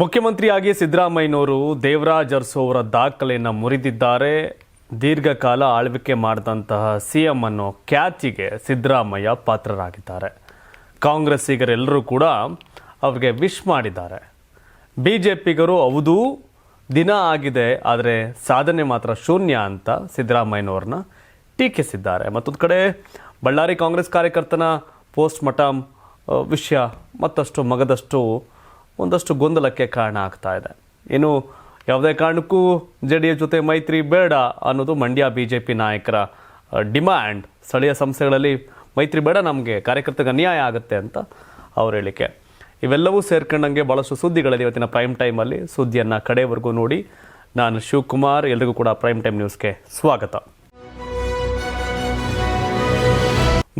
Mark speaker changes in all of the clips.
Speaker 1: ಮುಖ್ಯಮಂತ್ರಿಯಾಗಿ ಸಿದ್ದರಾಮಯ್ಯನವರು ದೇವರಾಜ್ ಅರಸು ಅವರ ದಾಖಲೆಯನ್ನು ಮುರಿದಿದ್ದಾರೆ. ದೀರ್ಘಕಾಲ ಆಳ್ವಿಕೆ ಮಾಡಿದಂತಹ ಸಿ ಎಂ ಅನ್ನೋ ಖ್ಯಾತಿಗೆ ಸಿದ್ದರಾಮಯ್ಯ ಪಾತ್ರರಾಗಿದ್ದಾರೆ. ಕಾಂಗ್ರೆಸ್ಸಿಗರೆಲ್ಲರೂ ಕೂಡ ಅವ್ರಿಗೆ ವಿಶ್ ಮಾಡಿದ್ದಾರೆ. ಬಿ ಜೆ ಪಿಗರು ಹೌದು, ದಿನ ಆಗಿದೆ, ಆದರೆ ಸಾಧನೆ ಮಾತ್ರ ಶೂನ್ಯ ಅಂತ ಸಿದ್ದರಾಮಯ್ಯನವ್ರನ್ನ ಟೀಕಿಸಿದ್ದಾರೆ. ಮತ್ತೊಂದು ಕಡೆ ಬಳ್ಳಾರಿ ಕಾಂಗ್ರೆಸ್ ಕಾರ್ಯಕರ್ತನ ಪೋಸ್ಟ್ ಮಟಮ್ ವಿಷಯ ಮತ್ತಷ್ಟು ಮಗದಷ್ಟು ಒಂದಷ್ಟು ಗೊಂದಲಕ್ಕೆ ಕಾರಣ ಆಗ್ತಾ ಇದೆ. ಇನ್ನು ಯಾವುದೇ ಕಾರಣಕ್ಕೂ ಜೆ ಡಿ ಜೊತೆ ಮೈತ್ರಿ ಬೇಡ ಅನ್ನೋದು ಮಂಡ್ಯ ಬಿ ಜೆ ಪಿ ನಾಯಕರ ಡಿಮ್ಯಾಂಡ್. ಸ್ಥಳೀಯ ಸಂಸ್ಥೆಗಳಲ್ಲಿ ಮೈತ್ರಿ ಬೇಡ, ನಮಗೆ ಕಾರ್ಯಕರ್ತರಿಗೆ ಅನ್ಯಾಯ ಆಗುತ್ತೆ ಅಂತ ಅವ್ರ ಹೇಳಿಕೆ. ಇವೆಲ್ಲವೂ ಸೇರ್ಕೊಂಡಂಗೆ ಭಾಳಷ್ಟು ಸುದ್ದಿಗಳಲ್ಲಿ ಇವತ್ತಿನ ಪ್ರೈಮ್ ಟೈಮಲ್ಲಿ. ಸುದ್ದಿಯನ್ನು ಕಡೆವರೆಗೂ ನೋಡಿ. ನಾನು ಶಿವಕುಮಾರ್, ಎಲ್ರಿಗೂ ಕೂಡ ಪ್ರೈಮ್ ಟೈಮ್ ನ್ಯೂಸ್ಗೆ ಸ್ವಾಗತ.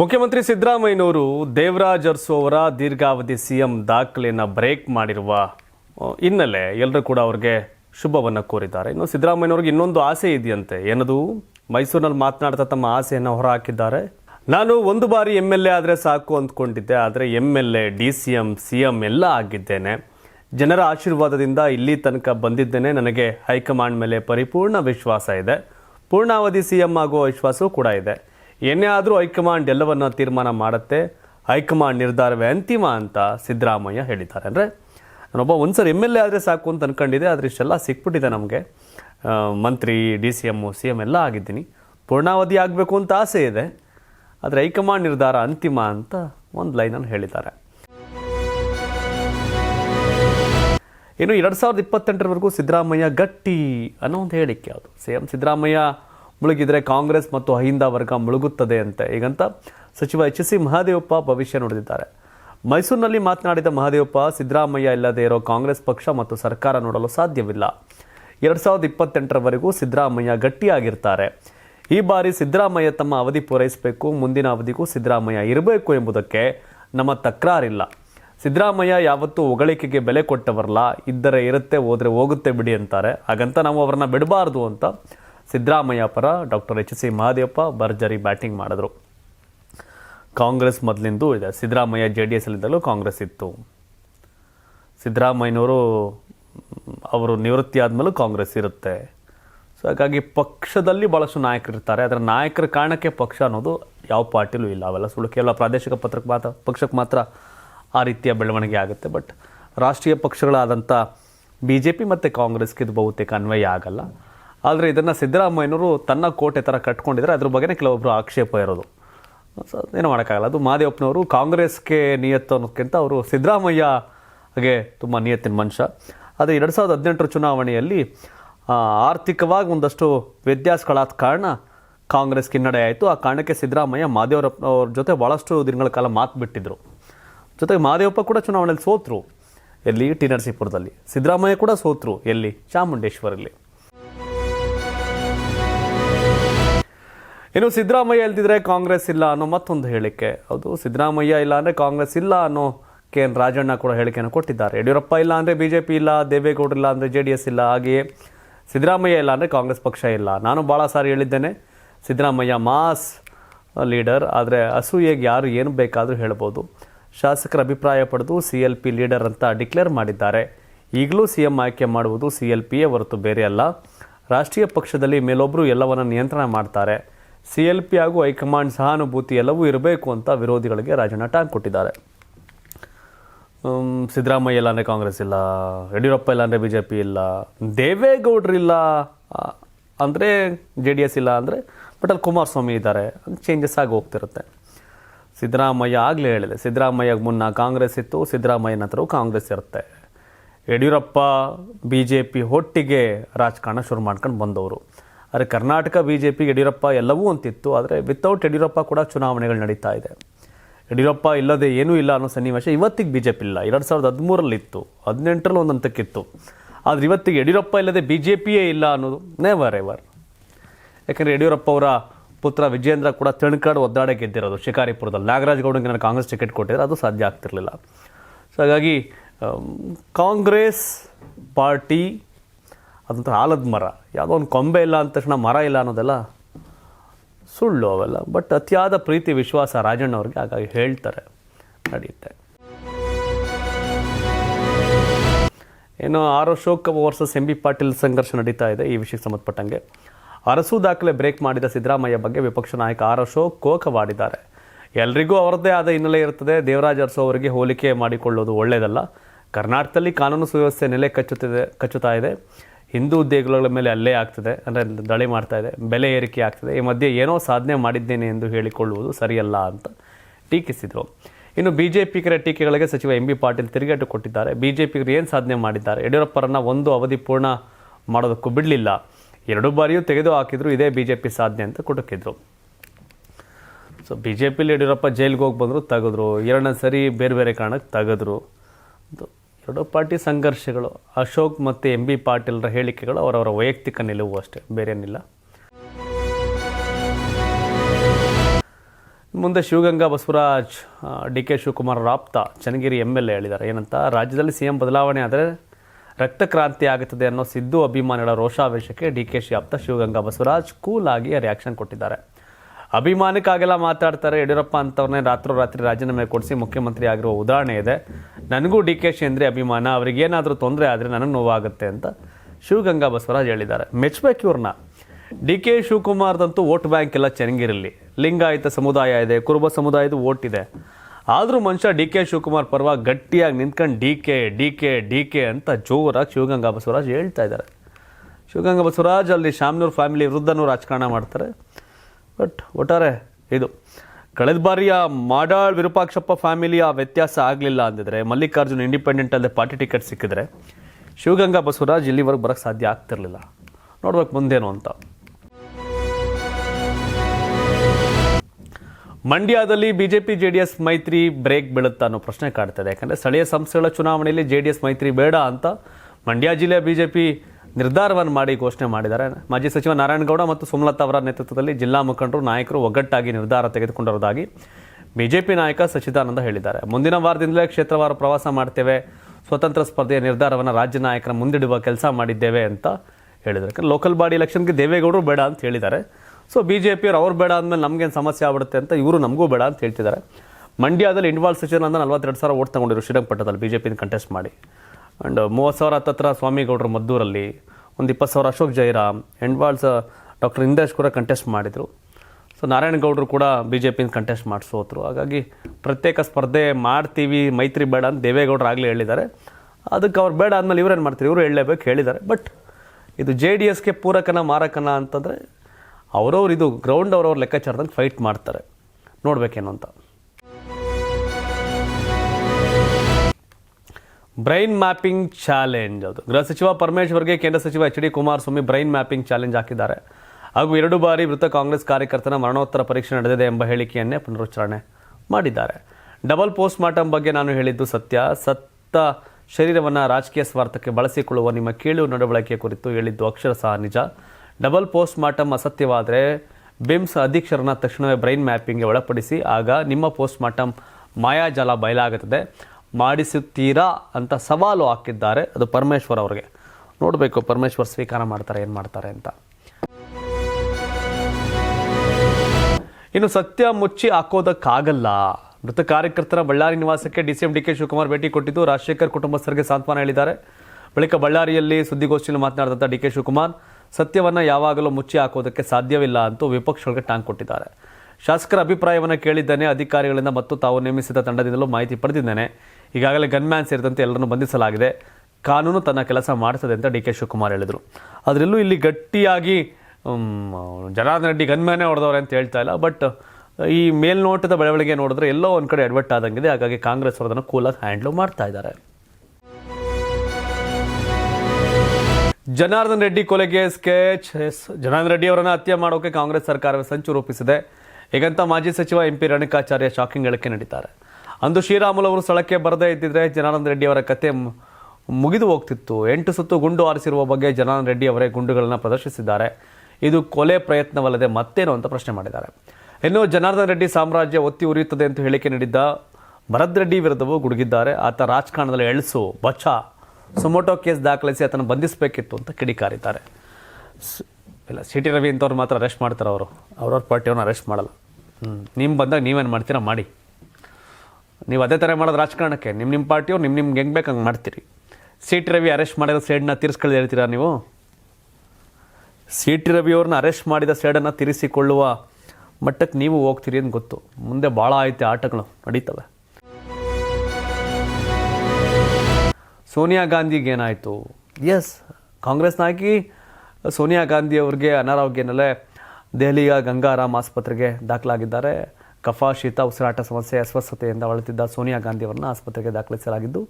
Speaker 1: ಮುಖ್ಯಮಂತ್ರಿ ಸಿದ್ದರಾಮಯ್ಯನವರು ದೇವರಾಜ್ ಅರಸು ಅವರ ದೀರ್ಘಾವಧಿ ಸಿಎಂ ದಾಖಲೆಯನ್ನು ಬ್ರೇಕ್ ಮಾಡಿರುವ ಹಿನ್ನೆಲೆ ಎಲ್ಲರೂ ಕೂಡ ಅವ್ರಿಗೆ ಶುಭವನ್ನು ಕೋರಿದ್ದಾರೆ. ಇನ್ನು ಸಿದ್ದರಾಮಯ್ಯನವ್ರಿಗೆ ಇನ್ನೊಂದು ಆಸೆ ಇದೆಯಂತೆ. ಏನದು? ಮೈಸೂರಿನಲ್ಲಿ ಮಾತನಾಡ್ತಾ ತಮ್ಮ ಆಸೆಯನ್ನು ಹೊರಹಾಕಿದ್ದಾರೆ. ನಾನು ಒಂದು ಬಾರಿ ಎಂ ಎಲ್ ಎ ಆದರೆ ಸಾಕು ಅಂದ್ಕೊಂಡಿದ್ದೆ, ಆದರೆ M L A D C M C M ಎಲ್ಲ ಆಗಿದ್ದೇನೆ. ಜನರ ಆಶೀರ್ವಾದದಿಂದ ಇಲ್ಲಿ ತನಕ ಬಂದಿದ್ದೇನೆ. ನನಗೆ ಹೈಕಮಾಂಡ್ ಮೇಲೆ ಪರಿಪೂರ್ಣ ವಿಶ್ವಾಸ ಇದೆ. ಪೂರ್ಣಾವಧಿ ಸಿ ಎಂ ಆಗುವ ವಿಶ್ವಾಸವೂ ಕೂಡ ಇದೆ. ಏನೇ ಆದರೂ ಹೈಕಮಾಂಡ್ ಎಲ್ಲವನ್ನ ತೀರ್ಮಾನ ಮಾಡುತ್ತೆ. ಹೈಕಮಾಂಡ್ ನಿರ್ಧಾರವೇ ಅಂತಿಮ ಅಂತ ಸಿದ್ದರಾಮಯ್ಯ ಹೇಳಿದ್ದಾರೆ. ಅಂದರೆ ನಾನೊಬ್ಬ ಒಂದ್ಸರಿ ಎಂ ಎಲ್ ಎ ಆದರೆ ಸಾಕು ಅಂತ ಅನ್ಕೊಂಡಿದ್ದೆ, ಆದರೆ ಇಷ್ಟೆಲ್ಲ ಸಿಕ್ಬಿಟ್ಟಿದೆ ನಮಗೆ. ಮಂತ್ರಿ, D C M C M ಎಲ್ಲ ಆಗಿದ್ದೀನಿ. ಪೂರ್ಣಾವಧಿ ಆಗಬೇಕು ಅಂತ ಆಸೆ ಇದೆ, ಆದರೆ ಹೈಕಮಾಂಡ್ ನಿರ್ಧಾರ ಅಂತಿಮ ಅಂತ ಒಂದು ಲೈನನ್ನು ಹೇಳಿದ್ದಾರೆ. ಇನ್ನು ಎರಡು ಸಾವಿರದ ಇಪ್ಪತ್ತೆಂಟರವರೆಗೂ ಸಿದ್ದರಾಮಯ್ಯ ಗಟ್ಟಿ ಅನ್ನೋ ಒಂದು ಹೇಳಿಕೆ ಅದು. ಸಿ ಎಂ ಸಿದ್ದರಾಮಯ್ಯ ಮುಳುಗಿದ್ರೆ ಕಾಂಗ್ರೆಸ್ ಮತ್ತು ಅಹಿಂದ ವರ್ಗ ಮುಳುಗುತ್ತದೆ ಅಂತೆ. ಈಗಂತ ಸಚಿವ ಎಚ್ ಸಿ ಮಹಾದೇವಪ್ಪ ಭವಿಷ್ಯ ನುಡಿದಿದ್ದಾರೆ. ಮೈಸೂರಿನಲ್ಲಿ ಮಾತನಾಡಿದ ಮಹಾದೇವಪ್ಪ, ಸಿದ್ದರಾಮಯ್ಯ ಇಲ್ಲದೆ ಇರೋ ಕಾಂಗ್ರೆಸ್ ಪಕ್ಷ ಮತ್ತು ಸರ್ಕಾರ ನೋಡಲು ಸಾಧ್ಯವಿಲ್ಲ. ಎರಡು ಸಾವಿರದ ಇಪ್ಪತ್ತೆಂಟರವರೆಗೂ ಸಿದ್ದರಾಮಯ್ಯ ಗಟ್ಟಿಯಾಗಿರ್ತಾರೆ. ಈ ಬಾರಿ ಸಿದ್ದರಾಮಯ್ಯ ತಮ್ಮ ಅವಧಿ ಪೂರೈಸಬೇಕು, ಮುಂದಿನ ಅವಧಿಗೂ ಸಿದ್ದರಾಮಯ್ಯ ಇರಬೇಕು ಎಂಬುದಕ್ಕೆ ನಮ್ಮ ತಕರಾರಿಲ್ಲ. ಸಿದ್ದರಾಮಯ್ಯ ಯಾವತ್ತೂ ಹೊಗಳಿಕೆಗೆ ಬೆಲೆ ಕೊಟ್ಟವರಲ್ಲ, ಇದ್ದರೆ ಇರುತ್ತೆ, ಹೋದರೆ ಹೋಗುತ್ತೆ ಬಿಡಿ ಅಂತಾರೆ. ಹಾಗಂತ ನಾವು ಅವರನ್ನ ಬಿಡಬಾರ್ದು ಅಂತ ಸಿದ್ದರಾಮಯ್ಯ ಪರ ಡಾಕ್ಟರ್ ಎಚ್ ಸಿ ಮಹಾದೇವಪ್ಪ ಭರ್ಜರಿ ಬ್ಯಾಟಿಂಗ್ ಮಾಡಿದ್ರು. ಕಾಂಗ್ರೆಸ್ ಮೊದಲಿಂದೂ ಇದೆ. ಸಿದ್ದರಾಮಯ್ಯ ಜೆ ಡಿ ಎಸ್ ಅಲ್ಲಿದ್ದಲ್ಲೂ ಕಾಂಗ್ರೆಸ್ ಇತ್ತು. ಸಿದ್ದರಾಮಯ್ಯನವರು, ಅವರು ನಿವೃತ್ತಿ ಆದಮೇಲೂ ಕಾಂಗ್ರೆಸ್ ಇರುತ್ತೆ. ಸೊ ಹಾಗಾಗಿ ಪಕ್ಷದಲ್ಲಿ ಭಾಳಷ್ಟು ನಾಯಕರು ಇರ್ತಾರೆ. ಅದರ ನಾಯಕರ ಕಾರಣಕ್ಕೆ ಪಕ್ಷ ಅನ್ನೋದು ಯಾವ ಪಾರ್ಟಿಲೂ ಇಲ್ಲ. ಅವೆಲ್ಲ ಸುಳ್ಳು ಕೇವಲ ಪ್ರಾದೇಶಿಕ ಪತ್ರಕ್ಕೆ ಮಾತ್ರ, ಪಕ್ಷಕ್ಕೆ ಮಾತ್ರ ಆ ರೀತಿಯ ಬೆಳವಣಿಗೆ ಆಗುತ್ತೆ. ಬಟ್ ರಾಷ್ಟ್ರೀಯ ಪಕ್ಷಗಳಾದಂಥ ಬಿ ಜೆ ಪಿ ಮತ್ತು ಕಾಂಗ್ರೆಸ್ಗೆ ಇದು ಬಹುತೇಕ ಅನ್ವಯ ಆಗಲ್ಲ. ಆದರೆ ಇದನ್ನು ಸಿದ್ದರಾಮಯ್ಯನವರು ತನ್ನ ಕೋಟೆ ಥರ ಕಟ್ಕೊಂಡಿದ್ದಾರೆ ಅದ್ರ ಬಗ್ಗೆನೇ ಕೆಲವೊಬ್ಬರು ಆಕ್ಷೇಪ ಇರೋದು. ಸೊ ಏನೂ ಮಾಡೋಕ್ಕಾಗಲ್ಲ. ಅದು ಮಾದೇವಪ್ಪನವರು ಕಾಂಗ್ರೆಸ್ಗೆ ನಿಯತ್ತು ಅನ್ನೋದಕ್ಕಿಂತ ಅವರು ಸಿದ್ದರಾಮಯ್ಯಗೆ ತುಂಬ ನಿಯತ್ತಿನ ಮನುಷ್ಯ. ಆದರೆ ಎರಡು ಸಾವಿರದ ಹದಿನೆಂಟರ ಚುನಾವಣೆಯಲ್ಲಿ ಆರ್ಥಿಕವಾಗಿ ಒಂದಷ್ಟು ವ್ಯತ್ಯಾಸಗಳಾದ ಕಾರಣ ಕಾಂಗ್ರೆಸ್ ಹಿನ್ನಡೆ ಆಯಿತು. ಆ ಕಾರಣಕ್ಕೆ ಸಿದ್ದರಾಮಯ್ಯ ಮಾದೇವರಪ್ಪ ಅವ್ರ ಜೊತೆ ಭಾಳಷ್ಟು ದಿನಗಳ ಕಾಲ ಮಾತು ಬಿಟ್ಟಿದ್ರು. ಜೊತೆಗೆ ಮಾದೇವಪ್ಪ ಕೂಡ ಚುನಾವಣೆಯಲ್ಲಿ ಸೋತರು. ಎಲ್ಲಿ? ಟಿ ನರಸೀಪುರದಲ್ಲಿ. ಸಿದ್ದರಾಮಯ್ಯ ಕೂಡ ಸೋತರು. ಎಲ್ಲಿ? ಚಾಮುಂಡೇಶ್ವರಲ್ಲಿ ಇನ್ನು ಸಿದ್ದರಾಮಯ್ಯ ಇಲ್ದಿದ್ರೆ ಕಾಂಗ್ರೆಸ್ ಇಲ್ಲ ಅನ್ನೋ ಮತ್ತೊಂದು ಹೇಳಿಕೆ. ಹೌದು, ಸಿದ್ದರಾಮಯ್ಯ ಇಲ್ಲ ಅಂದರೆ ಕಾಂಗ್ರೆಸ್ ಇಲ್ಲ ಅನ್ನೋ ಕೆ ಎನ್ ರಾಜಣ್ಣ ಕೂಡ ಹೇಳಿಕೆಯನ್ನು ಕೊಟ್ಟಿದ್ದಾರೆ. ಯಡಿಯೂರಪ್ಪ ಇಲ್ಲ ಅಂದರೆ ಬಿ ಜೆ ಪಿ ಇಲ್ಲ ದೇವೇಗೌಡ ಇಲ್ಲ ಅಂದರೆ ಜೆ ಡಿ ಎಸ್ ಇಲ್ಲ, ಹಾಗೆಯೇ ಸಿದ್ದರಾಮಯ್ಯ ಇಲ್ಲ ಅಂದರೆ ಕಾಂಗ್ರೆಸ್ ಪಕ್ಷ ಇಲ್ಲ. ನಾನು ಭಾಳ ಸಾರಿ ಹೇಳಿದ್ದೇನೆ, ಸಿದ್ದರಾಮಯ್ಯ ಮಾಸ್ ಲೀಡರ್, ಆದರೆ ಅಸೂಯೆಗೆ ಯಾರು ಏನು ಬೇಕಾದರೂ ಹೇಳ್ಬೋದು. ಶಾಸಕರ ಅಭಿಪ್ರಾಯ ಪಡೆದು ಸಿ ಎಲ್ ಪಿ ಲೀಡರ್ ಅಂತ ಡಿಕ್ಲೇರ್ ಮಾಡಿದ್ದಾರೆ. ಈಗಲೂ ಸಿ ಎಂ ಆಯ್ಕೆ ಮಾಡುವುದು ಸಿ ಎಲ್ ಪಿಯೇ ಹೊರತು ಬೇರೆ ಅಲ್ಲ. ರಾಷ್ಟ್ರೀಯ ಪಕ್ಷದಲ್ಲಿ ಮೇಲೊಬ್ಬರು ಎಲ್ಲವನ್ನ ನಿಯಂತ್ರಣ ಮಾಡ್ತಾರೆ. ಸಿ ಎಲ್ ಪಿ ಹಾಗೂ ಹೈಕಮಾಂಡ್ ಸಹಾನುಭೂತಿ ಎಲ್ಲವೂ ಇರಬೇಕು ಅಂತ ವಿರೋಧಿಗಳಿಗೆ ರಾಜಣ್ಣ ಟಾಂಗ್ ಕೊಟ್ಟಿದ್ದಾರೆ. ಸಿದ್ದರಾಮಯ್ಯ ಇಲ್ಲ ಅಂದರೆ ಕಾಂಗ್ರೆಸ್ ಇಲ್ಲ, ಯಡಿಯೂರಪ್ಪ ಇಲ್ಲ ಅಂದರೆ ಬಿ ಜೆ ಪಿ ಇಲ್ಲ, ದೇವೇಗೌಡ್ರು ಇಲ್ಲ ಅಂದರೆ ಜೆ ಡಿ ಎಸ್ ಇಲ್ಲ ಅಂದರೆ ಬಟ್ ಅಲ್ಲಿ ಕುಮಾರಸ್ವಾಮಿ ಇದ್ದಾರೆ ಚೇಂಜಸ್ ಆಗಿ ಹೋಗ್ತಿರುತ್ತೆ. ಸಿದ್ದರಾಮಯ್ಯ ಆಗಲೇ ಹೇಳಿದೆ ಸಿದ್ದರಾಮಯ್ಯಗೆ ಮುನ್ನ ಕಾಂಗ್ರೆಸ್ ಇತ್ತು ಸಿದ್ದರಾಮಯ್ಯ ಹತ್ರವೂ ಕಾಂಗ್ರೆಸ್ ಇರುತ್ತೆ. ಯಡಿಯೂರಪ್ಪ ಬಿ ಜೆ ಪಿ ಒಟ್ಟಿಗೆ ರಾಜಕಾರಣ ಶುರು ಮಾಡ್ಕೊಂಡು ಬಂದವರು. ಆದರೆ Karnataka B J P Yediyurappa ಎಲ್ಲವೂ ಅಂತಿತ್ತು. ಆದರೆ ವಿತೌಟ್ ಯಡಿಯೂರಪ್ಪ ಕೂಡ ಚುನಾವಣೆಗಳು ನಡೀತಾ ಇದೆ. ಯಡಿಯೂರಪ್ಪ ಇಲ್ಲದೆ ಏನೂ ಇಲ್ಲ ಅನ್ನೋ ಸನ್ನಿವೇಶ ಇವತ್ತಿಗೆ ಬಿ ಜೆ ಪಿ ಇಲ್ಲ. ಎರಡು ಸಾವಿರದ ಹದಿಮೂರಲ್ಲಿ ಇತ್ತು ಹದಿನೆಂಟರಲ್ಲಿ ಒಂದು ಹಂತಕ್ಕಿತ್ತು. ಆದರೆ ಇವತ್ತಿಗೆ ಯಡಿಯೂರಪ್ಪ ಇಲ್ಲದೆ ಬಿ ಜೆ ಪಿಯೇ ಇಲ್ಲ ಅನ್ನೋದು ನೆವರ್ ಎವರ್ ಯಾಕೆಂದರೆ ಯಡಿಯೂರಪ್ಪ ಅವರ ಪುತ್ರ ವಿಜೇಂದ್ರ ಕೂಡ ತಿಣ್ಕಾಡು ಒದ್ದಾಡ ಗೆದ್ದಿರೋದು. ಶಿಕಾರಿಪುರದಲ್ಲಿ ನಾಗರಾಜ್ ಗೌಡಂಗೆ ನಾನು ಕಾಂಗ್ರೆಸ್ ಟಿಕೆಟ್ ಕೊಟ್ಟಿದ್ರೆ ಅದು ಸಾಧ್ಯ ಆಗ್ತಿರಲಿಲ್ಲ. ಸೊ ಹಾಗಾಗಿ ಕಾಂಗ್ರೆಸ್ ಪಾರ್ಟಿ ಅದಂತ ಆಲದ ಮರ. ಯಾವುದೋ ಒಂದು ಕೊಂಬೆ ಇಲ್ಲ ಅಂದ ತಕ್ಷಣ ಮರ ಇಲ್ಲ ಅನ್ನೋದೆಲ್ಲ ಸುಳ್ಳು ಅವೆಲ್ಲ. ಬಟ್ ಅತಿಯಾದ ಪ್ರೀತಿ, ವಿಶ್ವಾಸ ರಾಜಣ್ಣ ಅವ್ರಿಗೆ ಹಾಗಾಗಿ ಹೇಳ್ತಾರೆ. ನಡೆಯುತ್ತೆ ಏನು R Ashok versus M B Patil ಸಂಘರ್ಷ ನಡೀತಾ ಇದೆ ಈ ವಿಷಯಕ್ಕೆ ಸಂಬಂಧಪಟ್ಟಂಗೆ. ಅರಸು ದಾಖಲೆ ಬ್ರೇಕ್ ಮಾಡಿದ ಸಿದ್ದರಾಮಯ್ಯ ಬಗ್ಗೆ ವಿಪಕ್ಷ ನಾಯಕ ಆರ್ ಅಶೋಕ್ ಕೋಕವಾಡಿದ್ದಾರೆ. ಎಲ್ರಿಗೂ ಅವರದ್ದೇ ಆದ ಹಿನ್ನೆಲೆ ಇರುತ್ತದೆ. ದೇವರಾಜ್ ಅರಸು ಅವರಿಗೆ ಹೋಲಿಕೆ ಮಾಡಿಕೊಳ್ಳೋದು ಒಳ್ಳೆಯದಲ್ಲ ಕರ್ನಾಟಕದಲ್ಲಿ ಕಾನೂನು ಸುವ್ಯವಸ್ಥೆ ನೆಲೆ ಕಚ್ಚುತ್ತಿದೆ, ಕಚ್ಚುತ್ತಾ ಇದೆ. ಹಿಂದೂ ಉದ್ಯೋಗಗಳ ಮೇಲೆ ಅಲ್ಲೇ ಆಗ್ತದೆ, ಅಂದರೆ ದಳಿ ಮಾಡ್ತಾ ಇದೆ, ಬೆಲೆ ಏರಿಕೆ ಆಗ್ತದೆ, ಈ ಮಧ್ಯೆ ಏನೋ ಸಾಧನೆ ಮಾಡಿದ್ದೇನೆ ಎಂದು ಹೇಳಿಕೊಳ್ಳುವುದು ಸರಿಯಲ್ಲ ಅಂತ ಟೀಕಿಸಿದರು. ಇನ್ನು ಬಿ ಜೆ ಪಿಗರ ಟೀಕೆಗಳಿಗೆ ಸಚಿವ ಎಂ ಬಿ ಪಾಟೀಲ್ ತಿರುಗೇಟು ಕೊಟ್ಟಿದ್ದಾರೆ. ಬಿ ಜೆ ಪಿಗರು ಏನು ಸಾಧನೆ ಮಾಡಿದ್ದಾರೆ? ಯಡಿಯೂರಪ್ಪರನ್ನು ಒಂದು ಅವಧಿ ಪೂರ್ಣ ಮಾಡೋದಕ್ಕೂ ಬಿಡಲಿಲ್ಲ. ಎರಡು ಬಾರಿಯೂ ತೆಗೆದು ಹಾಕಿದ್ರು, ಇದೇ ಬಿ ಜೆ ಪಿ ಸಾಧನೆ ಅಂತ ಕುಟುಕಿದ್ರು. ಸೊ ಬಿ ಜೆ ಪಿಲಿ ಯಡಿಯೂರಪ್ಪ ಜೈಲಿಗೆ ಹೋಗಿ ಬಂದರು, ತೆಗೆದ್ರು. ಎರಡನೇ ಸರಿ ಬೇರೆ ಬೇರೆ ಕಾರಣಕ್ಕೆ ತೆಗೆದ್ರು. ಎರಡು ಪಾರ್ಟಿ ಸಂಘರ್ಷಗಳು, ಅಶೋಕ್ ಮತ್ತು ಎಂ ಬಿ ಪಾಟೀಲ್ರ ಹೇಳಿಕೆಗಳು ಅವರವರ ವೈಯಕ್ತಿಕ ನಿಲುವು ಅಷ್ಟೇ, ಬೇರೇನಿಲ್ಲ. ಮುಂದೆ ಶಿವಗಂಗಾ ಬಸವರಾಜ್ ಡಿ ಕೆ ಶಿವಕುಮಾರ್ ರಾಪ್ತ, ಚನ್ನಗಿರಿ ಎಂ ಎಲ್ ಎ ಹೇಳಿದ್ದಾರೆ. ಏನಂತ, ರಾಜ್ಯದಲ್ಲಿ ಸಿ ಎಂ ಬದಲಾವಣೆ ಆದರೆ ರಕ್ತ ಕ್ರಾಂತಿ ಆಗುತ್ತದೆ ಅನ್ನೋ ಸಿದ್ದು ಅಭಿಮಾನಿಗಳ ರೋಷಾವೇಶಕ್ಕೆ ಡಿ ಕೆ ಶಿ ಆಪ್ತ ಶಿವಗಂಗಾ ಬಸವರಾಜ್ ಕೂಲ್ ಆಗಿ ರಿಯಾಕ್ಷನ್ ಕೊಟ್ಟಿದ್ದಾರೆ. ಅಭಿಮಾನಕ್ಕಾಗೆಲ್ಲ ಮಾತಾಡ್ತಾರೆ ಯಡಿಯೂರಪ್ಪ ಅಂತವ್ರನ್ನೇ ರಾತ್ರೋರಾತ್ರಿ ರಾಜೀನಾಮೆ ಕೊಡಿಸಿ ಮುಖ್ಯಮಂತ್ರಿ ಆಗಿರುವ ಉದಾಹರಣೆ ಇದೆ. ನನಗೂ ಡಿ ಕೆ ಶಿ ಅಂದರೆ ಅಭಿಮಾನ ಅವ್ರಿಗೇನಾದರೂ ತೊಂದರೆ ಆದರೆ ನನಗೆ ನೋವಾಗುತ್ತೆ ಅಂತ ಶಿವಗಂಗಾ ಬಸವರಾಜ್ ಹೇಳಿದ್ದಾರೆ. ಮೆಚ್ಚಬೇಕು ಇವ್ರನ್ನ. ಡಿ ಕೆ ಶಿವಕುಮಾರ್ದಂತೂ ವೋಟ್ ಬ್ಯಾಂಕ್ ಎಲ್ಲ ಚೆನ್ನಗಿರಲ್ಲಿ ಲಿಂಗಾಯತ ಸಮುದಾಯ ಇದೆ, ಕುರುಬ ಸಮುದಾಯದ ವೋಟ್ ಇದೆ. ಆದರೂ ಮನುಷ್ಯ ಡಿ ಕೆ ಶಿವಕುಮಾರ್ ಪರವಾಗಿ ಗಟ್ಟಿಯಾಗಿ ನಿಂತ್ಕೊಂಡು D K D K D K ಅಂತ ಜೋರಾಗಿ ಶಿವಗಂಗಾ ಬಸವರಾಜ್ ಹೇಳ್ತಾ ಇದ್ದಾರೆ. ಶಿವಗಂಗಾ ಬಸವರಾಜ್ ಅಲ್ಲಿ ಶಾಮ್ನೂರ್ ಫ್ಯಾಮಿಲಿ ವಿರುದ್ಧನೂ ರಾಜಕಾರಣ ಮಾಡ್ತಾರೆ. ಬಟ್ ಒಟ್ಟಾರೆ ಇದು ಕಳೆದ ಬಾರಿಯ ಮಾಡಾಳ್ ವಿರೂಪಾಕ್ಷಪ್ಪ ಫ್ಯಾಮಿಲಿಯ ವ್ಯತ್ಯಾಸ ಆಗಲಿಲ್ಲ ಅಂದಿದ್ರೆ, ಮಲ್ಲಿಕಾರ್ಜುನ್ ಇಂಡಿಪೆಂಡೆಂಟ್ ಅಲ್ಲದೆ ಪಾರ್ಟಿ ಟಿಕೆಟ್ ಸಿಕ್ಕಿದ್ರೆ, ಶಿವಗಂಗಾ ಬಸವರಾಜ್ ಇಲ್ಲಿವರೆಗೆ ಬರೋಕ್ಕೆ ಸಾಧ್ಯ ಆಗ್ತಿರಲಿಲ್ಲ. ನೋಡ್ಬೇಕು ಮುಂದೇನು ಅಂತ. ಮಂಡ್ಯದಲ್ಲಿ ಬಿಜೆಪಿ, ಜೆಡಿಎಸ್ ಮೈತ್ರಿ ಬ್ರೇಕ್ ಬೀಳುತ್ತಾ ಅನ್ನೋ ಪ್ರಶ್ನೆ ಕಾಡ್ತದೆ. ಯಾಕಂದ್ರೆ ಸ್ಥಳೀಯ ಸಂಸ್ಥೆಗಳ ಚುನಾವಣೆಯಲ್ಲಿ ಜೆಡಿಎಸ್ ಮೈತ್ರಿ ಬೇಡ ಅಂತ ಮಂಡ್ಯ ಜಿಲ್ಲೆಯ ಬಿಜೆಪಿ ನಿರ್ಧಾರವನ್ನು ಮಾಡಿ ಘೋಷಣೆ ಮಾಡಿದ್ದಾರೆ. ಮಾಜಿ ಸಚಿವ ನಾರಾಯಣಗೌಡ ಮತ್ತು ಸುಮಲತಾ ಅವರ ನೇತೃತ್ವದಲ್ಲಿ ಜಿಲ್ಲಾ ಮುಖಂಡರು, ನಾಯಕರು ಒಗ್ಗಟ್ಟಾಗಿ ನಿರ್ಧಾರ ತೆಗೆದುಕೊಂಡಿರುವುದಾಗಿ ಬಿಜೆಪಿ ನಾಯಕ ಸಚ್ಚಿದಾನಂದ ಹೇಳಿದ್ದಾರೆ. ಮುಂದಿನ ವಾರದಿಂದಲೇ ಕ್ಷೇತ್ರವಾರ ಪ್ರವಾಸ ಮಾಡ್ತೇವೆ. ಸ್ವತಂತ್ರ ಸ್ಪರ್ಧೆಯ ನಿರ್ಧಾರವನ್ನು ರಾಜ್ಯ ನಾಯಕರ ಮುಂದಿಡುವ ಕೆಲಸ ಮಾಡಿದ್ದೇವೆ ಅಂತ ಹೇಳಿದ್ದಾರೆ. ಲೋಕಲ್ ಬಾಡಿ ಎಲೆಕ್ಷನ್ಗೆ ದೇವೇಗೌಡರು ಬೇಡ ಅಂತ ಹೇಳಿದ್ದಾರೆ. ಸೊ ಬಿ ಜೆ ಪಿಯವರು ಅವ್ರು ಬೇಡ ಅಂದಮೇಲೆ ನಮಗೇನು ಸಮಸ್ಯೆ ಆಗ್ಬಿಡುತ್ತೆ ಅಂತ ಇವರು ನಮಗೂ ಬೇಡ ಅಂತ ಹೇಳ್ತಿದ್ದಾರೆ. ಮಂಡ್ಯದಲ್ಲಿ ಇಂಡ್ವಾಲ್ ಸಚಿವನಂದ ನಲ್ವತ್ತೆರಡು ಸಾವಿರ ಓಟ್ ತಗೊಂಡಿರು ಶ್ರೀರಂಗಪಟ್ಟಣದಲ್ಲಿ ಬಿ ಜೆ ಪಿನ ಕಂಟೆಸ್ಟ್ ಮಾಡಿ. ಆ್ಯಂಡ್ ಮೂವತ್ತು ಸಾವಿರ ಹತ್ತತ್ರ ಸ್ವಾಮಿಗೌಡರು ಮದ್ದೂರಲ್ಲಿ ಒಂದು ಇಪ್ಪತ್ತು ಸಾವಿರ ಅಶೋಕ್ ಜೈರಾಮ್ ಹೆಂಡ್ವಾಳ್ಸ ಡಾಕ್ಟರ್ ಇಂದೇಶ್ ಕೂಡ ಕಂಟೆಸ್ಟ್ ಮಾಡಿದರು. ಸೊ ನಾರಾಯಣಗೌಡರು ಕೂಡ ಬಿ ಜೆ ಪಿನ ಕಂಟೆಸ್ಟ್ ಮಾಡಿಸೋತ್ರು. ಹಾಗಾಗಿ ಪ್ರತ್ಯೇಕ ಸ್ಪರ್ಧೆ ಮಾಡ್ತೀವಿ, ಮೈತ್ರಿ ಬೇಡ ಅಂತ ದೇವೇಗೌಡರು ಆಗಲೇ ಹೇಳಿದ್ದಾರೆ. ಅದಕ್ಕೆ ಅವ್ರು ಬೇಡ ಆದಮೇಲೆ ಇವ್ರೇನು ಮಾಡ್ತಾರೆ? ಇವರು ಹೇಳಲೇಬೇಕು, ಹೇಳಿದ್ದಾರೆ. ಬಟ್ ಇದು ಜೆ ಡಿ ಎಸ್ಗೆ ಪೂರಕನ, ಮಾರಕನ ಅಂತಂದರೆ ಅವರವ್ರು ಇದು ಗ್ರೌಂಡ್ ಅವ್ರವ್ರ ಲೆಕ್ಕಾಚಾರದಂಗೆ ಫೈಟ್ ಮಾಡ್ತಾರೆ. ನೋಡಬೇಕೇನು ಅಂತ. ಬ್ರೈನ್ ಮ್ಯಾಪಿಂಗ್ ಚಾಲೆಂಜ್ ಅದು. ಗೃಹ ಸಚಿವ ಪರಮೇಶ್ವರ್ಗೆ ಕೇಂದ್ರ ಸಚಿವ H D Kumaraswamy brain mapping challenge ಹಾಕಿದ್ದಾರೆ. ಹಾಗೂ ಎರಡು ಬಾರಿ ಮೃತ ಕಾಂಗ್ರೆಸ್ ಕಾರ್ಯಕರ್ತನ ಮರಣೋತ್ತರ ಪರೀಕ್ಷೆ ನಡೆದಿದೆ ಎಂಬ ಹೇಳಿಕೆಯನ್ನೇ ಪುನರುಚ್ಚಾರಣೆ ಮಾಡಿದ್ದಾರೆ. ಡಬಲ್ ಪೋಸ್ಟ್ ಮಾರ್ಟಮ್ ಬಗ್ಗೆ ನಾನು ಹೇಳಿದ್ದು ಸತ್ಯ. ಸತ್ತ ಶರೀರವನ್ನು ರಾಜಕೀಯ ಸ್ವಾರ್ಥಕ್ಕೆ ಬಳಸಿಕೊಳ್ಳುವ ನಿಮ್ಮ ಕೀಳು ನಡವಳಿಕೆ ಕುರಿತು ಹೇಳಿದ್ದು ಅಕ್ಷರ ಸಹ ನಿಜ. ಡಬಲ್ ಪೋಸ್ಟ್ ಮಾರ್ಟಮ್ ಅಸತ್ಯವಾದರೆ ಬಿಮ್ಸ್ ಅಧೀಕ್ಷರನ್ನ ತಕ್ಷಣವೇ ಬ್ರೈನ್ ಮ್ಯಾಪಿಂಗ್ಗೆ ಒಳಪಡಿಸಿ ಆಗ ನಿಮ್ಮ ಪೋಸ್ಟ್ ಮಾರ್ಟಮ್ ಮಾಯಾಜಾಲ ಬಯಲಾಗುತ್ತದೆ. ಮಾಡಿಸುತ್ತೀರಾ ಅಂತ ಸವಾಲು ಹಾಕಿದ್ದಾರೆ ಅದು ಪರಮೇಶ್ವರ್ ಅವರಿಗೆ. ನೋಡಬೇಕು ಪರಮೇಶ್ವರ್ ಸ್ವೀಕಾರ ಮಾಡ್ತಾರೆ, ಏನು ಮಾಡ್ತಾರೆ ಅಂತ. ಇನ್ನು ಸತ್ಯ ಮುಚ್ಚಿ ಹಾಕೋದಕ್ಕಾಗಲ್ಲ. ಮೃತ ಕಾರ್ಯಕರ್ತರ ಬಳ್ಳಾರಿ ನಿವಾಸಕ್ಕೆ ಡಿಸಿಎಂ ಡಿ ಕೆ ಶಿವಕುಮಾರ್ ಭೇಟಿ ಕೊಟ್ಟಿದ್ದು ರಾಜಶೇಖರ್ ಕುಟುಂಬಸ್ಥರಿಗೆ ಸಾಂತ್ವನ ಹೇಳಿದ್ದಾರೆ. ಬಳಿಕ ಬಳ್ಳಾರಿಯಲ್ಲಿ ಸುದ್ದಿಗೋಷ್ಠಿಯಲ್ಲಿ ಮಾತನಾಡಿದಂಥ ಡಿ ಕೆ ಶಿವಕುಮಾರ್, ಸತ್ಯವನ್ನು ಯಾವಾಗಲೂ ಮುಚ್ಚಿ ಹಾಕೋದಕ್ಕೆ ಸಾಧ್ಯವಿಲ್ಲ ಅಂತೂ ವಿಪಕ್ಷಗಳಿಗೆ ಟಾಂಗ್ ಕೊಟ್ಟಿದ್ದಾರೆ. ಶಾಸಕರ ಅಭಿಪ್ರಾಯವನ್ನು ಕೇಳಿದ್ದೇನೆ, ಅಧಿಕಾರಿಗಳಿಂದ ಮತ್ತು ತಾವು ನೇಮಿಸಿದ ತಂಡದಿಂದಲೂ ಮಾಹಿತಿ ಪಡೆದಿದ್ದೇನೆ. ಈಗಾಗಲೇ ಗನ್ಮ್ಯಾನ್ ಸೇರಿದಂತೆ ಎಲ್ಲರನ್ನು ಬಂಧಿಸಲಾಗಿದೆ. ಕಾನೂನು ತನ್ನ ಕೆಲಸ ಮಾಡ್ತದೆ ಅಂತ ಡಿ ಕೆ ಶಿವಕುಮಾರ್ ಹೇಳಿದರು. ಅದರಲ್ಲೂ ಇಲ್ಲಿ ಗಟ್ಟಿಯಾಗಿ ಜನಾರ್ದನ ರೆಡ್ಡಿ ಗನ್ಮ್ಯಾನೇ ಹೊಡೆದವ್ರೆ ಅಂತ ಹೇಳ್ತಾ ಇಲ್ಲ. ಬಟ್ ಈ ಮೇಲ್ನೋಟದ ಬೆಳವಣಿಗೆ ನೋಡಿದ್ರೆ ಎಲ್ಲೋ ಒಂದು ಕಡೆ ಅಡ್ವರ್ಟ್ ಆದಂಗಿದೆ. ಹಾಗಾಗಿ ಕಾಂಗ್ರೆಸ್ ಅವರು ಅದನ್ನು ಕೂಲಾಗಿ ಹ್ಯಾಂಡ್ಲ್ ಮಾಡ್ತಾ ಇದ್ದಾರೆ. ಜನಾರ್ದನ್ ರೆಡ್ಡಿ ಕೊಲೆಗೆ ಸ್ಕೆಚ್ ಜನಾರ್ದನ್ ರೆಡ್ಡಿ ಅವರನ್ನು ಹತ್ಯೆ ಮಾಡೋಕೆ ಕಾಂಗ್ರೆಸ್ ಸರ್ಕಾರವೇ ಸಂಚು ರೂಪಿಸಿದೆ. ಈಗಂತ ಮಾಜಿ ಸಚಿವ ಎಂ ಪಿ ರೇಣುಕಾಚಾರ್ಯ ಶಾಕಿಂಗ್ ಹೇಳಿಕೆ ನೀಡಿದ್ದಾರೆ. ಅಂದು ಶ್ರೀರಾಮುಲು ಅವರು ಸ್ಥಳಕ್ಕೆ ಬರದೇ ಇದ್ದಿದ್ರೆ ಜನಾರ್ದನ್ ರೆಡ್ಡಿ ಅವರ ಕತೆ ಮುಗಿದು ಹೋಗ್ತಿತ್ತು. ಎಂಟು ಸುತ್ತು ಗುಂಡು ಆರಿಸಿರುವ ಬಗ್ಗೆ ಜನಾರ್ದನ್ ರೆಡ್ಡಿ ಅವರೇ ಗುಂಡುಗಳನ್ನು ಪ್ರದರ್ಶಿಸಿದ್ದಾರೆ. ಇದು ಕೊಲೆ ಪ್ರಯತ್ನವಲ್ಲದೆ ಮತ್ತೇನು ಅಂತ ಪ್ರಶ್ನೆ ಮಾಡಿದ್ದಾರೆ. ಇನ್ನು ಜನಾರ್ದನ್ ರೆಡ್ಡಿ ಸಾಮ್ರಾಜ್ಯ ಒತ್ತಿ ಉರಿಯುತ್ತದೆ ಅಂತ ಹೇಳಿಕೆ ನೀಡಿದ್ದ ಭರತ್ ರೆಡ್ಡಿ ವಿರುದ್ಧವೂ ಗುಡುಗಿದ್ದಾರೆ. ಆತ ರಾಜಕಾರಣದಲ್ಲಿ ಎಳಸು ಬಚ್ಚ ಸುಮೋಟೋ ಕೇಸ್ ದಾಖಲಿಸಿ ಆತನ ಬಂಧಿಸಬೇಕಿತ್ತು ಅಂತ ಕಿಡಿಕಾರಿದ್ದಾರೆ. ಇಲ್ಲ, ಸಿ ಟಿ ರವಿ ಇಂಥವ್ರು ಮಾತ್ರ ಅರೆಸ್ಟ್ ಮಾಡ್ತಾರೆ ಅವರು ಅವ್ರವ್ರ ಪಾರ್ಟಿಯವ್ರನ್ನ ಅರೆಸ್ಟ್ ಮಾಡಲ್ಲ. ಹ್ಞೂ ನಿಮ್ಮ ಬಂದಾಗ ನೀವೇನು ಮಾಡ್ತೀರಾ? ಮಾಡಿ. ನೀವು ಅದೇ ಥರ ಮಾಡೋದು ರಾಜಕಾರಣಕ್ಕೆ ನಿಮ್ಮ ನಿಮ್ಮ ಪಾರ್ಟಿಯವ್ರು ನಿಮ್ಮ ನಿಮ್ಗೆ ಹೆಂಗೆ ಬೇಕು ಹಂಗೆ ಮಾಡ್ತೀರಿ. ಸಿ ಟಿ ರವಿ ಅರೆಸ್ಟ್ ಮಾಡಿರೋ ಸೇಡನ್ನ ತೀರಿಸ್ಕೊಳ್ಳಿ ಹೇಳ್ತೀರಾ ನೀವು? ಸಿ ಟಿ ರವಿ ಅವ್ರನ್ನ ಅರೆಸ್ಟ್ ಮಾಡಿದ ಸೇಡನ್ನು ತೀರಿಸಿಕೊಳ್ಳುವ ಮಟ್ಟಕ್ಕೆ ನೀವು ಹೋಗ್ತೀರಿ ಅಂತ ಗೊತ್ತು. ಮುಂದೆ ಭಾಳ ಐತೆ ಆಟಗಳು ನಡೀತವೆ. ಸೋನಿಯಾ ಗಾಂಧಿಗೆ ಏನಾಯಿತು? ಎಸ್ ಕಾಂಗ್ರೆಸ್ ನಾಯಕಿ ಸೋನಿಯಾ ಗಾಂಧಿ ಅವ್ರಿಗೆ ಅನಾರೋಗ್ಯನಲ್ಲೇ ದೆಹಲಿಯ ಗಂಗಾರಾಮ್ ಆಸ್ಪತ್ರೆಗೆ ದಾಖಲಾಗಿದ್ದಾರೆ. ಕಫ ಶೀತ ಉಸಿರಾಟ ಸಮಸ್ಯೆ ಅಸ್ವಸ್ಥತೆಯಿಂದ ಬಳಲುತ್ತಿದ್ದ ಸೋನಿಯಾ ಗಾಂಧಿ ಅವರನ್ನು ಆಸ್ಪತ್ರೆಗೆ ದಾಖಲಿಸಲಾಗಿದ್ದು,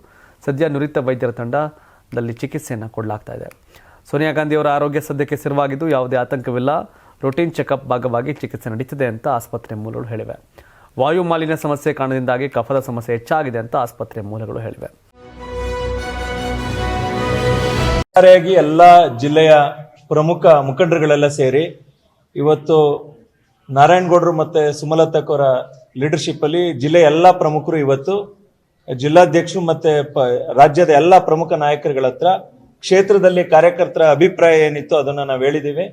Speaker 1: ಸದ್ಯ ನುರಿತ ವೈದ್ಯರ ತಂಡದಲ್ಲಿ ಚಿಕಿತ್ಸೆಯನ್ನು ಕೊಡಲಾಗ್ತಾ ಇದೆ. ಸೋನಿಯಾ ಗಾಂಧಿ ಅವರ ಆರೋಗ್ಯ ಸದ್ಯಕ್ಕೆ ಸ್ಥಿರವಾಗಿದ್ದು, ಯಾವುದೇ ಆತಂಕವಿಲ್ಲ. ರುಟೀನ್ ಚೆಕಪ್ ಭಾಗವಾಗಿ ಚಿಕಿತ್ಸೆ ನಡೀತಿದೆ ಅಂತ ಆಸ್ಪತ್ರೆ ಮೂಲಗಳು ಹೇಳಿವೆ. ವಾಯು ಮಾಲಿನ್ಯ ಸಮಸ್ಯೆ ಕಾರಣದಿಂದಾಗಿ ಕಫದ ಸಮಸ್ಯೆ ಹೆಚ್ಚಾಗಿದೆ ಅಂತ ಆಸ್ಪತ್ರೆ ಮೂಲಗಳು ಹೇಳಿವೆ.
Speaker 2: ಎಲ್ಲ ಜಿಲ್ಲೆಯ ಪ್ರಮುಖ ಮುಖಂಡರುಗಳೆಲ್ಲ ಸೇರಿ ಇವತ್ತು ನಾರಾಯಣಗೌಡರು ಮತ್ತೆ ಸುಮಲತಕ್ಕವರ ಲೀಡರ್ಶಿಪ್ ಅಲ್ಲಿ ಜಿಲ್ಲೆಯ ಎಲ್ಲ ಪ್ರಮುಖರು ಇವತ್ತು, ಜಿಲ್ಲಾಧ್ಯಕ್ಷರು ಮತ್ತೆ ಪ, ರಾಜ್ಯದ ಎಲ್ಲ ಪ್ರಮುಖ ನಾಯಕರುಗಳ ಹತ್ರ ಕ್ಷೇತ್ರದಲ್ಲಿ ಕಾರ್ಯಕರ್ತರ ಅಭಿಪ್ರಾಯ ಏನಿತ್ತು ಅದನ್ನ ನಾವು ಹೇಳಿದ್ದೀವಿ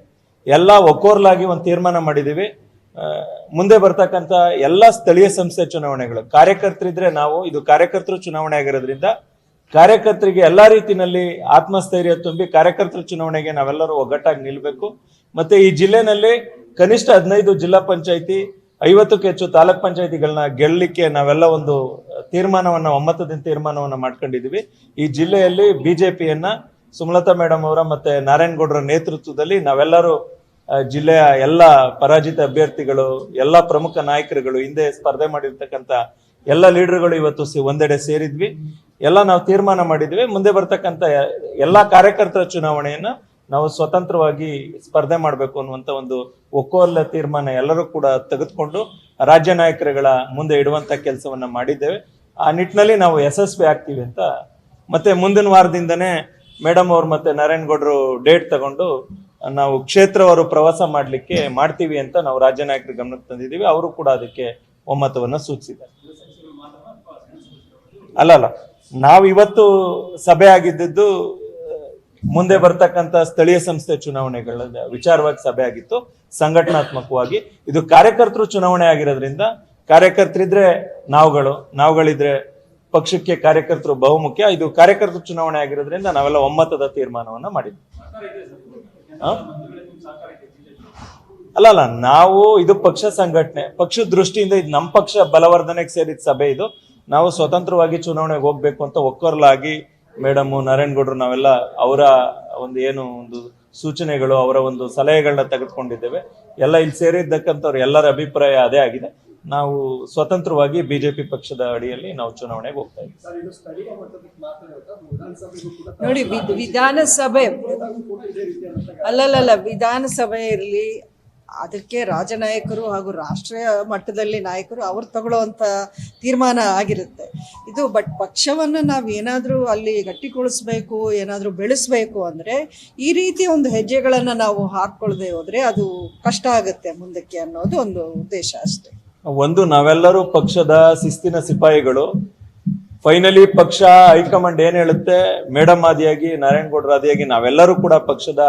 Speaker 2: ಎಲ್ಲ ಒಕ್ಕೋರ್ಲಾಗಿ ಒಂದು ತೀರ್ಮಾನ ಮಾಡಿದ್ದೀವಿ ಮುಂದೆ ಬರ್ತಕ್ಕಂಥ ಎಲ್ಲ ಸ್ಥಳೀಯ ಸಂಸ್ಥೆ ಚುನಾವಣೆಗಳು. ಕಾರ್ಯಕರ್ತರಿದ್ರೆ ನಾವು, ಇದು ಕಾರ್ಯಕರ್ತರು ಚುನಾವಣೆ ಆಗಿರೋದ್ರಿಂದ ಕಾರ್ಯಕರ್ತರಿಗೆ ಎಲ್ಲ ರೀತಿಯಲ್ಲಿ ಆತ್ಮಸ್ಥೈರ್ಯ ತುಂಬಿ ಕಾರ್ಯಕರ್ತರ ಚುನಾವಣೆಗೆ ನಾವೆಲ್ಲರೂ ಒಗ್ಗಟ್ಟಾಗಿ ನಿಲ್ಲಬೇಕು ಮತ್ತೆ ಈ ಜಿಲ್ಲೆನಲ್ಲಿ ಕನಿಷ್ಠ ಹದಿನೈದು ಜಿಲ್ಲಾ ಪಂಚಾಯಿತಿ, ಐವತ್ತಕ್ಕೂ ಹೆಚ್ಚು ತಾಲೂಕ್ ಪಂಚಾಯಿತಿಗಳನ್ನ ಗೆಲ್ಲಲಿಕ್ಕೆ ನಾವೆಲ್ಲ ಒಂದು ತೀರ್ಮಾನವನ್ನ, ಒಮ್ಮತದಿಂದ ತೀರ್ಮಾನವನ್ನ ಮಾಡ್ಕೊಂಡಿದೀವಿ. ಈ ಜಿಲ್ಲೆಯಲ್ಲಿ ಬಿಜೆಪಿಯನ್ನ ಸುಮಲತಾ ಮೇಡಮ್ ಅವರ ಮತ್ತೆ ನಾರಾಯಣಗೌಡರ ನೇತೃತ್ವದಲ್ಲಿ ನಾವೆಲ್ಲರೂ ಜಿಲ್ಲೆಯ ಎಲ್ಲ ಪರಾಜಿತ ಅಭ್ಯರ್ಥಿಗಳು, ಎಲ್ಲ ಪ್ರಮುಖ ನಾಯಕರುಗಳು, ಹಿಂದೆ ಸ್ಪರ್ಧೆ ಮಾಡಿರ್ತಕ್ಕಂಥ ಎಲ್ಲ ಲೀಡರ್ಗಳು ಇವತ್ತು ಒಂದೆಡೆ ಸೇರಿದ್ವಿ. ಎಲ್ಲ ನಾವು ತೀರ್ಮಾನ ಮಾಡಿದ್ವಿ. ಮುಂದೆ ಬರ್ತಕ್ಕಂಥ ಎಲ್ಲ ಎಲ್ಲಾ ಕಾರ್ಯಕರ್ತರ ಚುನಾವಣೆಯನ್ನ ನಾವು ಸ್ವತಂತ್ರವಾಗಿ ಸ್ಪರ್ಧೆ ಮಾಡಬೇಕು ಅನ್ನುವಂತ ಒಂದು ಒಕ್ಕೋಲ್ಲ ತೀರ್ಮಾನ ಎಲ್ಲರೂ ಕೂಡ ತೆಗೆದುಕೊಂಡು ರಾಜ್ಯ ನಾಯಕರುಗಳ ಮುಂದೆ ಇಡುವಂತ ಕೆಲಸವನ್ನ ಮಾಡಿದ್ದೇವೆ. ಆ ನಿಟ್ಟಿನಲ್ಲಿ ನಾವು ಯಶಸ್ವಿ ಆಗ್ತೀವಿ ಅಂತ ಮತ್ತೆ ಮುಂದಿನ ವಾರದಿಂದನೇ ಮೇಡಮ್ ಅವರು ಮತ್ತೆ ನಾರಾಯಣಗೌಡರು ಡೇಟ್ ತಗೊಂಡು ನಾವು ಕ್ಷೇತ್ರವಾರು ಪ್ರವಾಸ ಮಾಡ್ಲಿಕ್ಕೆ ಮಾಡ್ತೀವಿ ಅಂತ ನಾವು ರಾಜ್ಯ ನಾಯಕರ ಗಮನಕ್ಕೆ ತಂದಿದ್ದೀವಿ. ಅವರು ಕೂಡ ಅದಕ್ಕೆ ಒಮ್ಮತವನ್ನ ಸೂಚಿಸಿದ್ದಾರೆ. ಅಲ್ಲ ಅಲ್ಲ ನಾವು ಇವತ್ತು ಸಭೆ ಆಗಿದ್ದದ್ದು ಮುಂದೆ ಬರ್ತಕ್ಕಂತ ಸ್ಥಳೀಯ ಸಂಸ್ಥೆ ಚುನಾವಣೆಗಳ ವಿಚಾರವಾಗಿ ಸಭೆ ಆಗಿತ್ತು. ಸಂಘಟನಾತ್ಮಕವಾಗಿ ಇದು ಕಾರ್ಯಕರ್ತರು ಚುನಾವಣೆ ಆಗಿರೋದ್ರಿಂದ ಕಾರ್ಯಕರ್ತರಿದ್ರೆ ನಾವುಗಳು, ನಾವುಗಳಿದ್ರೆ ಪಕ್ಷಕ್ಕೆ ಕಾರ್ಯಕರ್ತರು ಬಹುಮುಖ್ಯ. ಇದು ಕಾರ್ಯಕರ್ತರು ಚುನಾವಣೆ ಆಗಿರೋದ್ರಿಂದ ನಾವೆಲ್ಲ ಒಮ್ಮತದ ತೀರ್ಮಾನವನ್ನ ಮಾಡಿದ್ವಿ? ಅಲ್ಲ ಅಲ್ಲ, ನಾವು ಇದು ಪಕ್ಷ ಸಂಘಟನೆ. ಪಕ್ಷದ ದೃಷ್ಟಿಯಿಂದ ಇದು ನಮ್ಮ ಪಕ್ಷ ಬಲವರ್ಧನೆಗೆ ಸೇರಿದ ಸಭೆ ಇದು. ನಾವು ಸ್ವತಂತ್ರವಾಗಿ ಚುನಾವಣೆಗೆ ಹೋಗ್ಬೇಕು ಅಂತ ಒಕ್ಕೊರ್ಲಾಗಿ ಮೇಡಮ್ ನಾರಾಯಣಗೌಡರು ನಾವೆಲ್ಲ ಅವರ ಒಂದು ಏನು ಒಂದು ಸೂಚನೆಗಳು ಅವರ ಒಂದು ಸಲಹೆಗಳನ್ನ ತೆಗೆದುಕೊಂಡಿದ್ದೇವೆ. ಎಲ್ಲ ಇಲ್ಲಿ ಸೇರಿದ್ದಕ್ಕಂಥವ್ರು ಎಲ್ಲರ ಅಭಿಪ್ರಾಯ ಅದೇ ಆಗಿದೆ. ನಾವು ಸ್ವತಂತ್ರವಾಗಿ ಬಿಜೆಪಿ ಪಕ್ಷದ ಅಡಿಯಲ್ಲಿ ನಾವು ಚುನಾವಣೆಗೆ ಹೋಗ್ತಾ ಇದ್ದೀವಿ.
Speaker 3: ನೋಡಿ ವಿಧಾನಸಭೆ ಅಲ್ಲಲ್ಲ ವಿಧಾನಸಭೆ ಇರಲಿ ಅದಕ್ಕೆ ರಾಜನಾಯಕರು ಹಾಗೂ ರಾಷ್ಟ್ರೀಯ ಮಟ್ಟದಲ್ಲಿ ನಾಯಕರು ಅವ್ರು ತಗೊಳ್ಳುವಂಥ ತೀರ್ಮಾನ ಆಗಿರುತ್ತೆ. ಇದು ಬಟ್ ಪಕ್ಷವನ್ನು ನಾವು ಏನಾದರೂ ಅಲ್ಲಿ ಗಟ್ಟಿಗೊಳಿಸ್ಬೇಕು, ಏನಾದರೂ ಬೆಳೆಸಬೇಕು ಅಂದರೆ ಈ ರೀತಿ ಒಂದು ಹೆಜ್ಜೆಗಳನ್ನು ನಾವು ಹಾಕ್ಕೊಳ್ಳದೆ ಹೋದರೆ ಅದು ಕಷ್ಟ ಆಗುತ್ತೆ ಮುಂದಕ್ಕೆ ಅನ್ನೋದು ಒಂದು ಉದ್ದೇಶ ಅಷ್ಟೇ.
Speaker 2: ಒಂದು ನಾವೆಲ್ಲರೂ ಪಕ್ಷದ ಶಿಸ್ತಿನ ಸಿಪಾಯಿಗಳು. ಫೈನಲಿ ಪಕ್ಷ ಹೈಕಮಾಂಡ್ ಏನ್ ಹೇಳುತ್ತೆ? ಮೇಡಮ್ ಆದಿಯಾಗಿ ನಾರಾಯಣಗೌಡರ ಆದಿಯಾಗಿ ನಾವೆಲ್ಲರೂ ಕೂಡ ಪಕ್ಷದ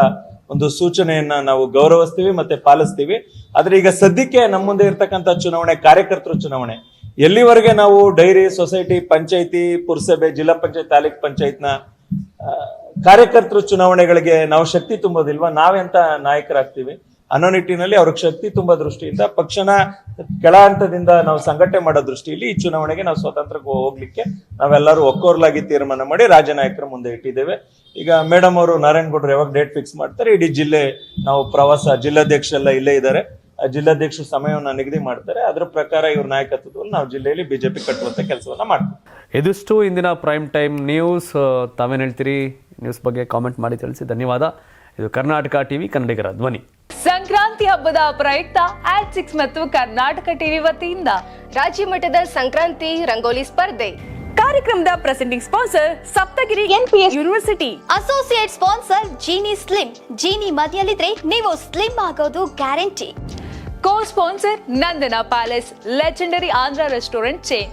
Speaker 2: ಒಂದು ಸೂಚನೆಯನ್ನ ನಾವು ಗೌರವಿಸ್ತೀವಿ ಮತ್ತೆ ಪಾಲಿಸ್ತೀವಿ. ಆದ್ರೆ ಈಗ ಸದ್ಯಕ್ಕೆ ನಮ್ಮ ಮುಂದೆ ಇರ್ತಕ್ಕಂಥ ಚುನಾವಣೆ, ಕಾರ್ಯಕರ್ತರ ಚುನಾವಣೆ. ಎಲ್ಲಿವರೆಗೆ ನಾವು ಡೈರಿ, ಸೊಸೈಟಿ, ಪಂಚಾಯಿತಿ, ಪುರಸಭೆ, ಜಿಲ್ಲಾ ಪಂಚಾಯತ್, ತಾಲೂಕ್ ಪಂಚಾಯತ್ನ ಕಾರ್ಯಕರ್ತರ ಚುನಾವಣೆಗಳಿಗೆ ನಾವು ಶಕ್ತಿ ತುಂಬೋದಿಲ್ವಾ? ನಾವೆಂತ ನಾಯಕರಾಗ್ತೀವಿ? ಅನ್ನೋ ನಿಟ್ಟಿನಲ್ಲಿ ಅವ್ರಿಗೆ ಶಕ್ತಿ ತುಂಬಾ ದೃಷ್ಟಿಯಿಂದ ಪಕ್ಷನ ಕೆಳ ಹಂತದಿಂದ ನಾವು ಸಂಘಟನೆ ಮಾಡೋ ದೃಷ್ಟಿಯಲ್ಲಿ ಈ ಚುನಾವಣೆಗೆ ನಾವು ಸ್ವತಂತ್ರಕ್ಕೆ ಹೋಗ್ಲಿಕ್ಕೆ ನಾವೆಲ್ಲರೂ ಒಕ್ಕೋರ್ಲಾಗಿ ತೀರ್ಮಾನ ಮಾಡಿ ರಾಜ್ಯ ನಾಯಕರ ಮುಂದೆ ಇಟ್ಟಿದ್ದೇವೆ. ಈಗ ಮೇಡಮ್ ಅವರು ನಾರಾಯಣಗೌಡರು ಯಾವಾಗ ಡೇಟ್ ಫಿಕ್ಸ್ ಮಾಡ್ತಾರೆ, ಇಡೀ ಜಿಲ್ಲೆ ನಾವು ಪ್ರವಾಸ ಜಿಲ್ಲಾಧ್ಯಕ್ಷ ಎಲ್ಲ ಇಲ್ಲೇ ಇದ್ದಾರೆ. ಆ ಜಿಲ್ಲಾಧ್ಯಕ್ಷರು ಸಮಯವನ್ನು ನಿಗದಿ ಮಾಡ್ತಾರೆ. ಅದರ ಪ್ರಕಾರ ಇವ್ರ ನಾಯಕತ್ವದಲ್ಲಿ ನಾವು ಜಿಲ್ಲೆಯಲ್ಲಿ ಬಿಜೆಪಿ ಕಟ್ಟುವಂತ ಕೆಲಸವನ್ನ ಮಾಡ್ತೀವಿ.
Speaker 1: ಇದಿಷ್ಟು ಇಂದಿನ ಪ್ರೈಮ್ ಟೈಮ್ ನ್ಯೂಸ್ ತಾವೇನು ಹೇಳ್ತೀರಿ? ನ್ಯೂಸ್ ಬಗ್ಗೆ ಕಾಮೆಂಟ್ ಮಾಡಿ ತಿಳಿಸಿ. ಧನ್ಯವಾದ. ಇದು ಕರ್ನಾಟಕ ಟಿವಿ ಕನ್ನಡಿಗರ ಧ್ವನಿ.
Speaker 4: ಸಂಕ್ರಾಂತಿ ಹಬ್ಬದ ಪ್ರಯುಕ್ತ ಆಟ್ ಸಿಕ್ಸ್ ಮತ್ತು ಕರ್ನಾಟಕ ಟಿವಿ ವತಿಯಿಂದ
Speaker 5: ರಾಜ್ಯ ಮಟ್ಟದ ಸಂಕ್ರಾಂತಿ ರಂಗೋಲಿ ಸ್ಪರ್ಧೆ.
Speaker 4: ಕಾರ್ಯಕ್ರಮದ presenting sponsor Saptagiri NPS university
Speaker 5: associate sponsor Jeeni slim Jeeni ಮನೆಯಲ್ಲಿದ್ರೆ ನೀವು ಸ್ಲಿಮ್ ಆಗೋದು guarantee
Speaker 4: co sponsor Nandana palace legendary Andhra restaurant chain